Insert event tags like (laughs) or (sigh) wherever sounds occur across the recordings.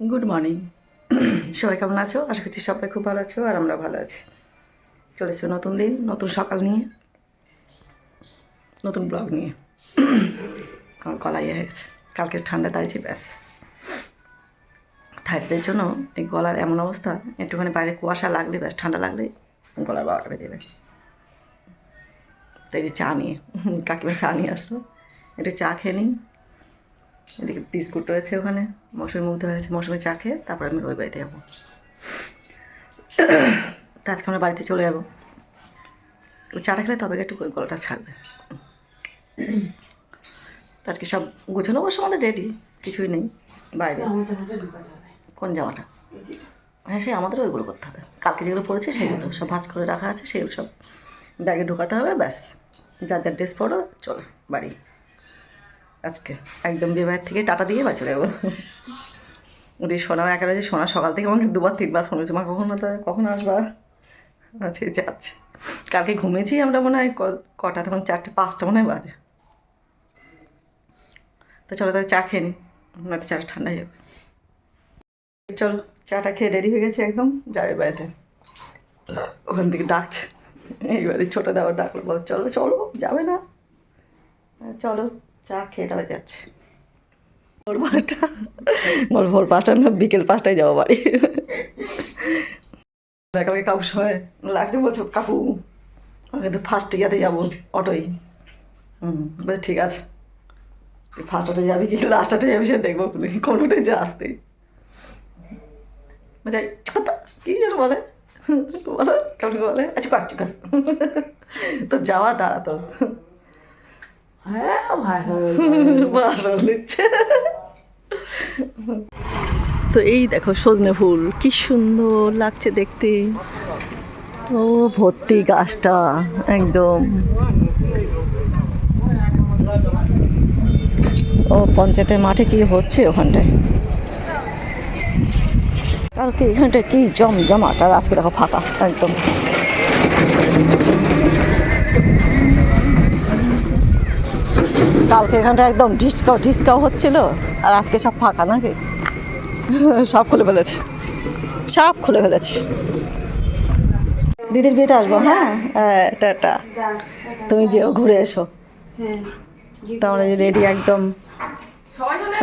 Good morning সবাই কেমন আছো? আশা করছি সবাই খুব ভালো আছো আর আমরা ভালো আছি। চলেছে নতুন দিন, নতুন সকাল নিয়ে, নতুন ব্লগ নিয়ে। আমার গলা ইয়ে হয়ে গেছে। কালকে ঠান্ডা দাঁড়িয়েছি ব্যাস। থাইরয়েডের জন্য এই গলার এমন অবস্থা, একটুখানি বাইরে কুয়াশা লাগলে ব্যাস, ঠান্ডা লাগলে গলার বারোটা বেজে যাবে। তাই চা নিয়ে, কাকিমা চা নিয়ে আসলো। একটু চা খেয়ে নিই। এদিকে বিস্কুট রয়েছে ওখানে, মৌসুমি মুগ্ধ হয়েছে, মৌসুমি চা খেয়ে তারপর আমি ওই বাড়িতে যাব। তা আজকে আমরা বাড়িতে চলে যাব। চাটা খেলে তবে একটু গলাটা ছাড়বে। আজকে সব গুছানো অবশ্য আমাদের রেডি কিছুই নেই, বাইরে। কোন জামাটা? হ্যাঁ সেই আমাদেরও ওইগুলো করতে হবে। কালকে যেগুলো পড়েছে সেগুলো সব ভাজ করে রাখা আছে, সেগুলো সব ব্যাগে ঢোকাতে হবে, ব্যাস। যার যার ড্রেস পরো, চলো, বাড়ি। আজকে। একদম বিবাহের থেকে টাটা দিয়ে বাড়ি চলে যাব। ওদের সোনাও একা রয়েছে সোনা সকাল থেকে আমাকে দুবার তিনবার ফোন করেছে মা কখন কখন আসবা? আচ্ছা যাচ্ছে কালকে ঘুমিয়েছি আমরা মনে হয় কটা তখন চারটে পাঁচটা মনে হয় বাজে। তো চলো তাহলে চা খেয়ে নি নয়তো চাটা ঠান্ডা যাবে চলো চাটা খেয়ে রেডি হয়ে গেছে একদম যাবে বাড়িতে। ওখান থেকে ডাকছে। এইবারে ছোটো দেওয়ার ডাকলো বল চলো চলো যাবে না। হ্যাঁ, চলো। চা খেয়ে তবে যাচ্ছে। ভোর পাঁচটা। বল ভোর পাঁচটা না বিকেল পাঁচটায় যাব বাড়ি। কালকে কাকুর সময় লাগছে বলছো কাকু কিন্তু ফার্স্ট ইয়াতে যাব অটোই হুম বেশ ঠিক আছে। ফার্স্ট অটো যাবি কি লাস্ট অটো যাবি সে দেখব কোনোটাই যে আসতে। কথা? কী যেন বলে? বলো কেমন বলে আচ্ছা কাট তো যাওয়া দাঁড়া তোর। হ্যাঁ ভাষণ (laughs) দিচ্ছে। তো এই দেখো সজনে ফুল কি সুন্দর লাগছে দেখতে। ও ভর্তি গাছটা একদম। ও পঞ্চায়েতের মাঠে কি হচ্ছে ওখানটায়? কালকে এখানটায় কি জমজমাট আর আজকে দেখো ফাঁকা একদম। কালকে এখানটা একদম ডিসকাও ডিসকাও হচ্ছিল। আর আজকে সব ফাঁকা নাকি? সব খুলে ফেলেছি। সব খুলে ফেলেছি। দিদির বিয়েতে আসব হ্যাঁ? টাটা তুমি যেও ঘুরে এসো। তো আমরা রেডি একদম।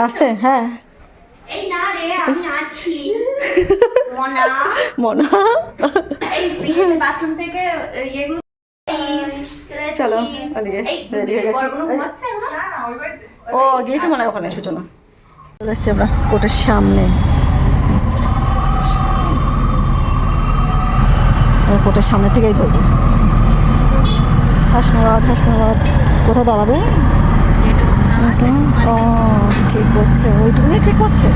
আসছে? হ্যাঁ। এই না রে আমি আছি। মনা। এই বিয়েতে বাথরুম থেকে ইয়েগুলো চলো রেডি হয়ে গেছি। ও গিয়েছে মনে হয় ওখানে সূচনা। চলে এসছি আমরা কোর্টের সামনে। কোর্টের সামনে থেকেই ধরবো। হাসনাবাদ হাসনাবাদ। কোথায় দাঁড়াবে? ও ঠিক করছে। ওইটুকুনি ঠিক করছে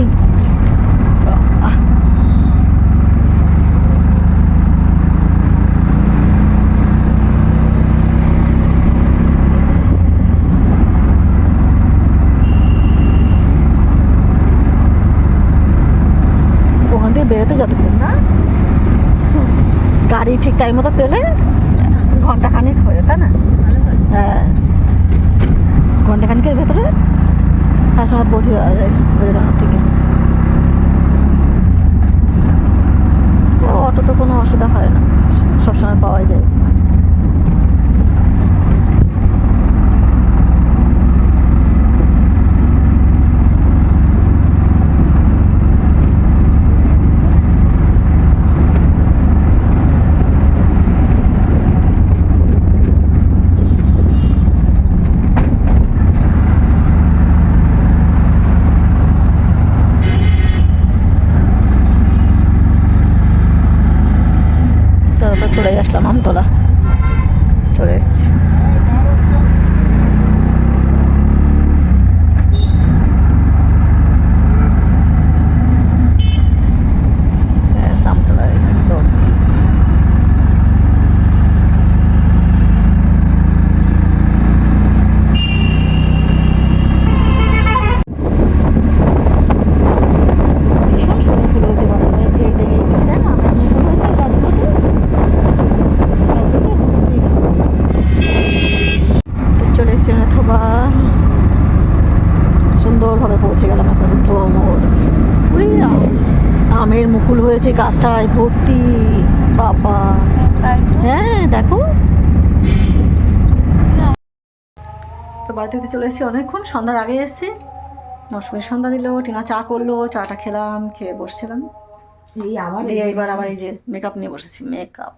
এই আহ ওখান থেকে বেরোতে যতক্ষণ না গাড়ি ঠিক টাইম মতো পেলে ঘণ্টা খানিক হয়ে, তাই না? হ্যাঁ। ঘণ্টা খানিকের ভেতরে হাসনাবাদ পৌঁছে যাওয়া যায় থেকে। অটো তো কোনো অসুবিধা হয় না, সবসময় পাওয়া যায় তারপর চলে আসলাম আমতলা স্টেশনে থোবা সুন্দরভাবে পৌঁছে গেলাম এখন মোড় উরে, আমের মুকুল হয়েছে গাছটায় ভর্তি বাবা। হ্যাঁ দেখো। তো বাড়িতে চলে এসেছি অনেকক্ষণ সন্ধ্যার আগে এসেছি। মৌসুমীর সন্ধ্যা দিল টিনা চা করল চাটা খেলাম খেয়ে বসছিলাম। এই আবার দিয়ে এবার আবার এই যে মেকআপ নিয়ে বসেছি মেকআপ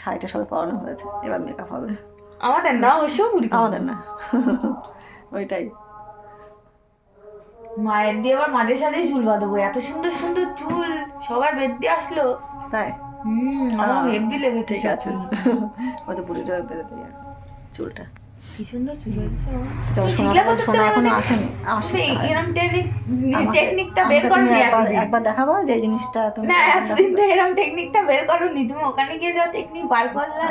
শাড়িটা সবে পরানো হয়েছে এবার মেকআপ হবে। আমাদের না ওইসব আমাদের না। ওইটাই। মায়ের দিয়ে আবার মাঝে সাথে চুল বাঁধবো। এত সুন্দর সুন্দর চুল সবার দিয়ে আসলো। তাই? হুম আমার হেভি লেগেছে ঠিক আছে। ওই তো বুড়িটা বেঁধে চুলটা। কি সুন্দর চুল চলো এখনও? আসেনি আসে টেকনিক টেকনিকটা বের তুমি একবার দেখাবো যে জিনিসটা তুমি না এতদিন তো এরম টেকনিকটা বের করোনি। তুমি ওখানে গিয়ে যাও টেকনিক বার করলে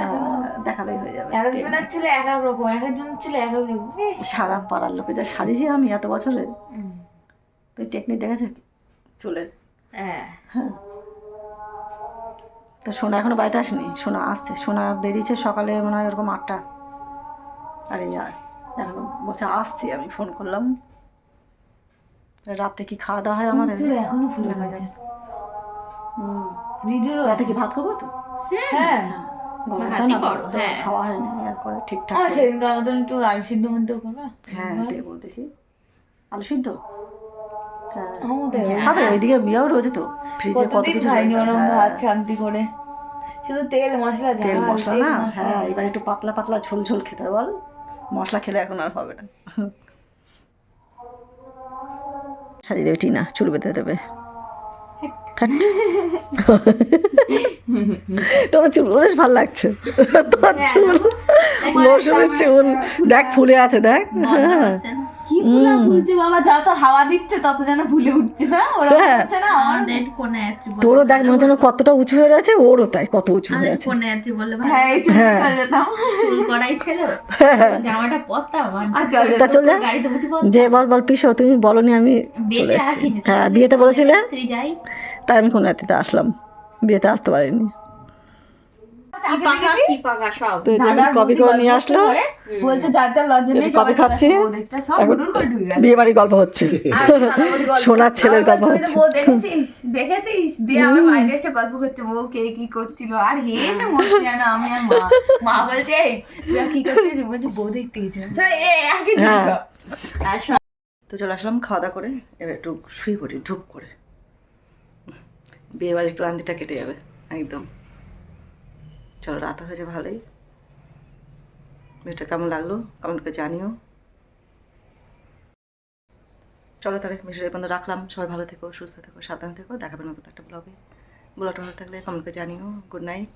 দেখালেই হয়ে যাবে। এক একজনের এক এক রকম এক একজনের ছিল এক এক রকম। সারা পাড়ার লোকে যা সাজিয়েছি আমি এত বছরে। তুই টেকনিক দেখেছ কি চুলের হ্যাঁ। হ্যাঁ। তো সোনা এখনও বাড়িতে আসেনি? সোনা আসছে। সোনা বেরিয়েছে সকালে মনে হয় ওরকম আটটা। আরে এখন বলছে আসছি আমি ফোন করলাম। রাত্রে কি খাওয়া দাওয়া হয় আমাদের? এখনও ফুলে হুম। নিজেরও রাতে কি ভাত তো? হ্যাঁ। ভাত তো হ্যাঁ। খাওয়া হয়নি করে ঠিকঠাক আমার সেদিনকার মতন একটু আলু সিদ্ধ মধ্যে হ্যাঁ দেবো দেখি। আলু সিদ্ধ? হ্যাঁ হবে ওইদিকে বিয়েও রয়েছে তো ফ্রিজে কত কিছু ভাত শান্তি করে শুধু তেল মশলা তেল মশলা না হ্যাঁ এবার একটু পাতলা পাতলা ঝোল ঝোল খেতে হবে বল মশলা খেলে এখন আর হবে না সাজিয়ে দেবে টিনা চুল বেঁধে দেবে তোমার চুল বেশ ভালো লাগছে তোর চুল মৌসুমের চুল দেখ ফুলে আছে দেখ হ্যাঁ কি ফুলা ফুলছে বাবা যত হাওয়া দিচ্ছে তত যেন ফুলে উঠছে না? ওরা হ্যাঁ। হচ্ছে না আমাদের কোনে বলে তোরও দেখ মনে যেন কতটা উঁচু হয়ে রয়েছে ওরও তাই কত উঁচু হয়ে আছে। কোনে যাত্রী বলে ভাই হ্যাঁ এই হ্যাঁ। চলে যেতাম চুল করাই ছিল জামাটা পরতাম আর চল তা চলে যা। গাড়িতে উঠে যে বল বল পিসো তুমি বলনি আমি চলে এসেছি। হ্যাঁ বিয়েতে বলেছিলে? তাই আমি কোন রাত্রিতে আসলাম। বিয়েতে আসতে পারিনি। পাকা কি পাকা সব? তো এই যে দাদার কপি বৌদি করে নিয়ে আসলো। বলছে যার যার লজ্জা নেই একটু সবাই চলে আসে বউ দেখতে। সব এখন হুড়ুড় করে ঢুকে গেছে। বিয়ে বাড়ির গল্প হচ্ছে। সোনার ছেলের গল্প হচ্ছে। দেখেছিস? দেখেছিস? দিয়ে আমার বাইরে এসে গল্প করছে বউ কে কি করছিল? আর হেসে মরছি যেন আমি আর মা মা বলছে তুই কি করছিস? বলছে বউ দেখতে গেছিলাম। এ একই। আর তো চলে আসলাম খাওয়া দাওয়া করে এবার একটু শুয়ে পড়ি ঢুক করে বিয়ে বাড়ির ক্লান্তিটা কেটে যাবে একদম। চলো রাত হয়েছে ভালোই। ভিডিওটা কেমন লাগল? কমেন্ট করে জানিও। চলো তাহলে মিশরে বন্ধ রাখলাম। সবাই ভালো থেকো, সুস্থ থেকো, সাবধানে থেকো। দেখাবেন নতুন একটা ব্লগে ব্লগটা ভালো থাকলে কমেন্ট করে জানিও। Good night